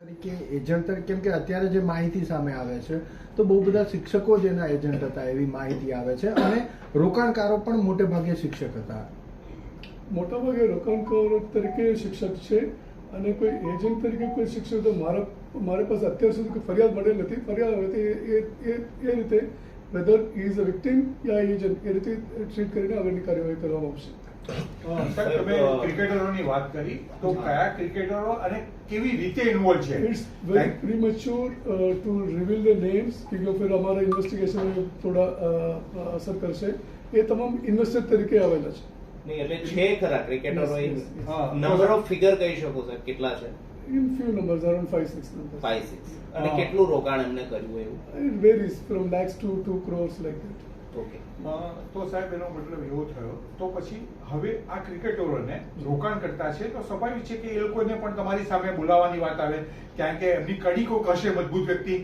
તરીકે એજન્ટ કેમ કે અત્યારે જે માહિતી સામે આવે છે, તો બહુ બધા શિક્ષકો જ એના એજન્ટ હતા એવી માહિતી આવે છે. અને રોકાણકારો પણ મોટે ભાગે શિક્ષક હતા. મોટાભાગે રોકાણકારો તરીકે શિક્ષક છે અને કોઈ એજન્ટ તરીકે કોઈ શિક્ષક તો મારા, મારી પાસે અત્યાર સુધી કોઈ ફરિયાદ મળેલ નથી. ફરિયાદ આવે એ એ રીતે વેધર ઇઝ અ વિક્ટિમ યા એજન્ટ એ રીતે ટ્રીટ કરીને આગળની કાર્યવાહી કરવામાં આવશે. સર તમે ક્રિકેટરોની વાત કરી તો કયા ક્રિકેટરો અને કેવી રીતે ઇન્વોલ્વ છે? It's very premature to reveal the names કે ફિર અમારા ઇન્વેસ્ટિગેશન થોડા અસર કરશે. એ તમામ ઇન્વેસ્ટર તરીકે આવેલા છે. નહીં એટલે છે ખરા ક્રિકેટરો નંબર ઓફ ફિગર કહી શકો સર કેટલા છે? In few numbers around 5 6 numbers 5 6 અને કેટલું રોકાણ એમને કર્યું એવું? It varies from lakhs to 2 crores like that તો સાહેબ એનો મતલબ એવો થયો. તો પછી હવે આ ક્રિકેટરોને રોકાણ કરતા છે તો સ્વાભાવિક છે કે એ લોકોને પણ તમારી સામે બોલાવવાની વાત આવે. કારણ કે એમની કડી કોક હશે મજબૂત વ્યક્તિ.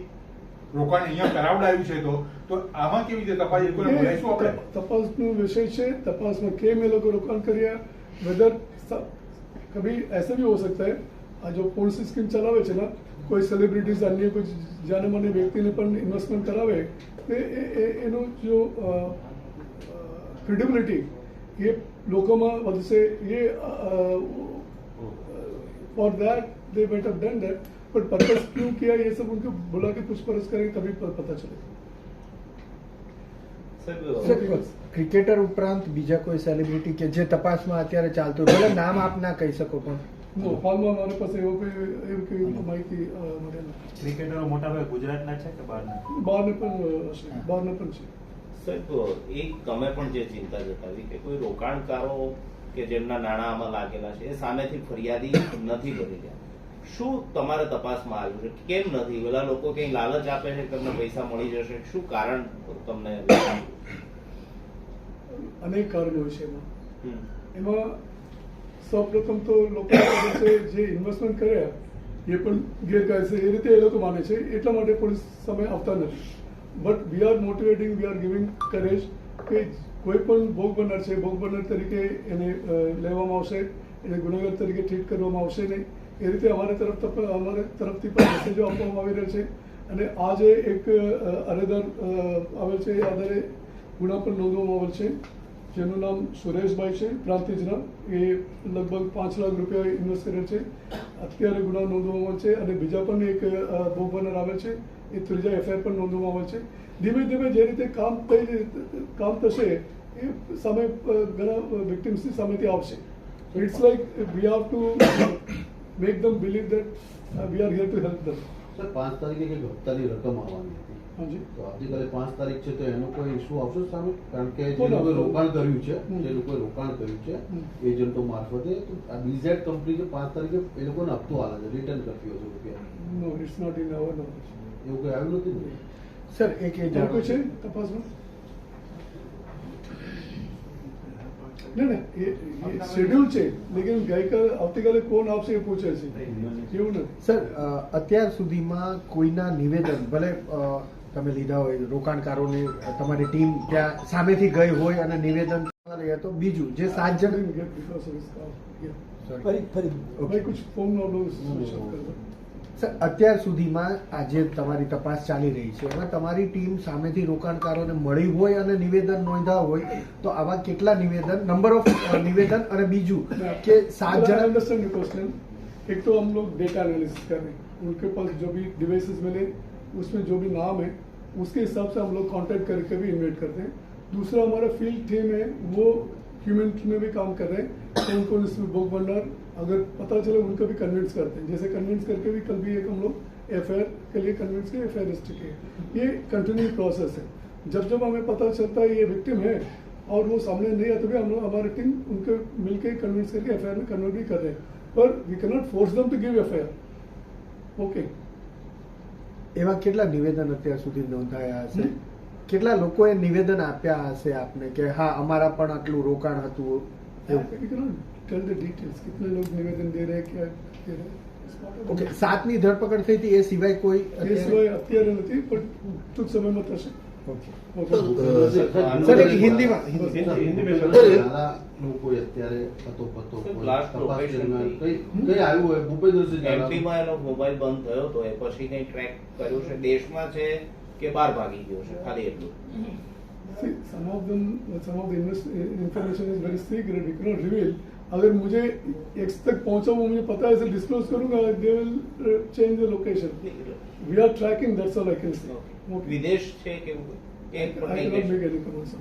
રોકાણ અહીંયા કરાવડાયું છે તો. તો આમાં કેવી રીતે તપાસ એ લોકોને બોલાવીશું આપણે? તપાસનો વિષય છે. તપાસમાં કેમ એ લોકો રોકાણ કર્યા? વેધર કભી એસા ભી હો સકતા હૈ? આ જો પોલિસી સ્કીમ ચલાવે છે ને કોઈ સેલિબ્રિટીઝ અન્ય કોઈ જાને માને વ્યક્તિને પણ ઇન્વેસ્ટમેન્ટ કરાવે તો એ એ- એનો જો ક્રેડિબિલિટી એ લોકોમાં વધશે એ for that they bet have done that but purpose क्यों किया ये सब उनको बुला के पूछपरछ करेंगे तभी प- पता चलेगा સાહેબ ક્રિકેટર ઉપરાંત બીજા કોઈ સેલિબ્રિટી કે જે તપાસમાં અત્યારે ચાલતું હોય, ભલે નામ આપ ના કહી શકો પણ નો હાલમાં મારી પાસે એવો કોઈ એવી કોઈ માહિતી મળેલ. ક્રિકેટરો મોટાભાગે ગુજરાતના છે કે બહારના? બહારને પણ અ, બહારને પણ છે. સાહેબ એક તમે પણ જે ચિંતા જતાવી કે કોઈ રોકાણકારો કે જેમના નાણાં આમાં લાગેલા છે એ સામેથી ફરિયાદી નથી કરી રહ્યા. શું તમારે તપાસમાં આવ્યું છે? કેમ નથી? પેલા લોકો કઈ લાલચ આપે છે તમને પૈસા મળી જશે? શું કારણ તમને અનેક કારણો છે એમાં. એમાં સૌપ્રથમ તો લોકો જે ઇન્વેસ્ટમેન્ટ કર્યા એ પણ ગેરકાયદેસર એ રીતે એ લોકો માને છે. એટલા માટે પોલીસ સામે આવતા નથી. But we are motivating we are giving courage કે કોઈ પણ ભોગ બનનાર છે, ભોગ બનનાર તરીકે એને લેવામાં આવશે, એને ગુનેગાર તરીકે ટ્રીટ કરવામાં આવશે નહીં. એ રીતે અમારી તરફ અમારી તરફથી પણ મેસેજો આપવામાં આવી રહ્યા છે. અને આજે એક અરેદર આવેલ છે. એ આધારે ગુના પણ નોંધવામાં આવેલ છે. જેનું નામ સુરેશભાઈ છે પ્રાંતિજના એ લગભગ પાંચ લાખ રૂપિયા ઇન્વેસ્ટ કરે છે. અત્યારે ગુના નોંધવામાં છે અને બીજા પણ એક ભોગ આવે છે. એ ત્રીજા એફઆઈઆર પણ નોંધવામાં આવે છે. ધીમે ધીમે જે રીતે કામ થઈ કામ થશે, એ સામે ઘણા વિક્ટિમ્સની સામેથી આવશે. It's like we have to make them believe that we are here to help them sir પાંચ તારીખે કંઈક હપ્તાની રકમ આવવાની હતી તો આવતીકાલે પાંચ તારીખ છે તો એનો કોઈ ઇસ્યુ આવશે સામે કારણ કે જે લોકોએ રોકાણ કર્યું છે જે લોકોએ રોકાણ કર્યું છે એજન્ટો મારફતે આ બીઝેડ કંપની છે પાંચ તારીખે એ લોકોને હપ્તો હાલે છે રિટર્ન કરતી હશે રૂપિયા. No it's not in our knowledge એવું કોઈ આવ્યું નથી ને? સર એક એ કોઈ છે તપાસમાં? ના ના એ શેડ્યુલ છે લેકિન ગઈકાલે આવતીકાલે કોણ આવશે એ પૂછે છે. એવું નથી. સર અત્યાર સુધીમાં કોઈના નિવેદન ભલે તમે લીધા હોય રોકાણકારોની અ, તમારી ટીમ ત્યાં સામેથી ગઈ હોય અને નિવેદન લઈએ તો બીજું જે સાત જણ Didn't get because of his car. Yeah. Sorry. ભાઈ કુછ ફોન નો લો શોધ કરો. સર અત્યાર સુધીમાં આજે તમારી તપાસ ચાલી રહી છે એમાં તમારી ટીમ સામેથી રોકાણકારોને મળી હોય અને નિવેદન નોંધ્યા હોય તો આવા કેટલા નિવેદન નંબર ઓફ નિવેદન અને બીજું કે સાત But I જણ understand your question. एक तो हम लोग डेटा एनालिसिस कर रहे हैं उनके पास जो भी डिवाइसेस मिले उसमें जो भी नाम है, उसके हिसाब से हम लोग कांटेक्ट करके भी इन्वाइट करते हैं। दूसरा हमारा फ़ील्ड टीम है, वो ह्यूमन में भी काम कर रहे हैं। तो उनको इसमें बुक भंडार, अगर पता चले उनको भी कन्विंस करते हैं। जैसे कन्विंस करके भी कल भी एक हम लोग एफआईआर के लिए कन्विंस किए एफ़ किए ये कंटिन्यू प्रोसेस है। जब जब हमें पता चलता है ये विक्टिम है, और वो सामने नहीं आता भी हम लोग, हमारी टीम उनके मिलके कन्विंस करके एफआईआर में कन्वर्ट भी कर रहे हैं। पर we can not force them to give FIR okay એવા કેટલા નિવેદન અત્યાર સુધી નોંધાયા હશે? કેટલા લોકોએ નિવેદન આપ્યા હશે આપને કે હા અમારા પણ આટલું રોકાણ હતું? એવું નિવેદન દે રહે ઓકે સાતની ધરપકડ થઈ હતી એ સિવાય કોઈ એ સિવાય અત્યારે નથી પણ ટૂંક સમયમાં થશે. સર એનો મોબાઈલ બંધ થયો તો એ પછી ટ્રેક કર્યો છે દેશમાં છે કે બહાર ભાગી ગયો છે ખાલી એટલું some of them some अगर मुझे एक्स तक पहुंचा वो मुझे पता है इसे डिस्क्लोज करूंगा they will change the location we are tracking that's all I can say વિદેશ છે કે કે પણ आई કઈ कैन દેશ? मेक एनी कमेंट्स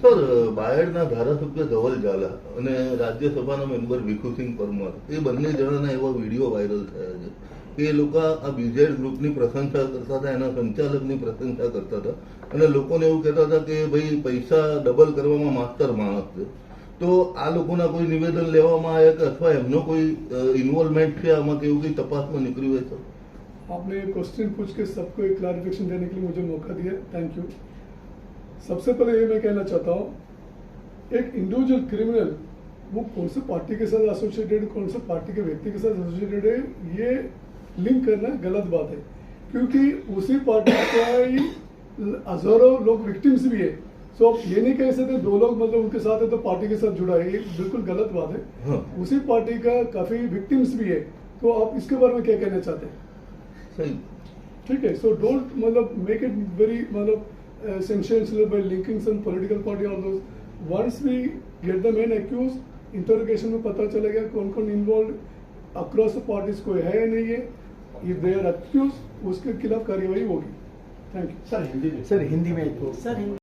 સર બાયડના ધારાસભ્ય ધવલ ઝાલા અને રાજ્યસભાના મેમ્બર ભીખુસિંહ પરમાર એ બંને જણાના એવા વિડીયો વાયરલ થયા છે કે એ લોકો આ બીજેડ ગ્રુપની પ્રશંસા કરતા હતા એના સંચાલકની પ્રશંસા કરતા હતા અને લોકોને એવું કહેતા હતા કે ભાઈ પૈસા ડબલ કરવામાં માસ્ટર માણસ છે તો આ લોકોના કોઈ નિવેદન લેવામાં આવ્યા કે અથવા એમનો કોઈ ઇન્વોલ્વમેન્ટ છે આમાં કે એવું કઈ તપાસમાં નીકળ્યું હોય તો आपने क्वेश्चन पूछ के सबको एक क्लैरिफिकेशन देने के लिए मुझे मौका दिया थैंक यू सबसे पहले ये मैं कहना चाहता हूँ एक इंडिविजुअल क्रिमिनल वो कौन से पार्टी के साथ एसोसिएटेड कौन से पार्टी के व्यक्ति के साथ एसोसिएटेड है ये लिंक करना गलत बात है क्योंकि उसी पार्टी का ही हजारों लोग विक्टिम्स भी है सो ये नहीं कह सकते दो लोग मतलब उनके साथ है तो पार्टी के साथ जुड़ा है ये बिल्कुल गलत बात है। हाँ। उसी पार्टी का काफ़ी विक्टिम्स भी है। तो आप इसके बारे में क्या कहना चाहते हैं? ठीक है सो डोंट मतलब मेक इट वेरी मतलब by linking some political party और दोस्त once we get the main accused interrogation में पता चलेगा कौन कौन इन्वॉल्व अक्रॉस द पार्टीज़ कोई है या नहीं है इफ़ दे आर एक्यूज उसके खिलाफ कार्यवाही होगी। थैंक यू सर हिंदी में। सर हिंदी में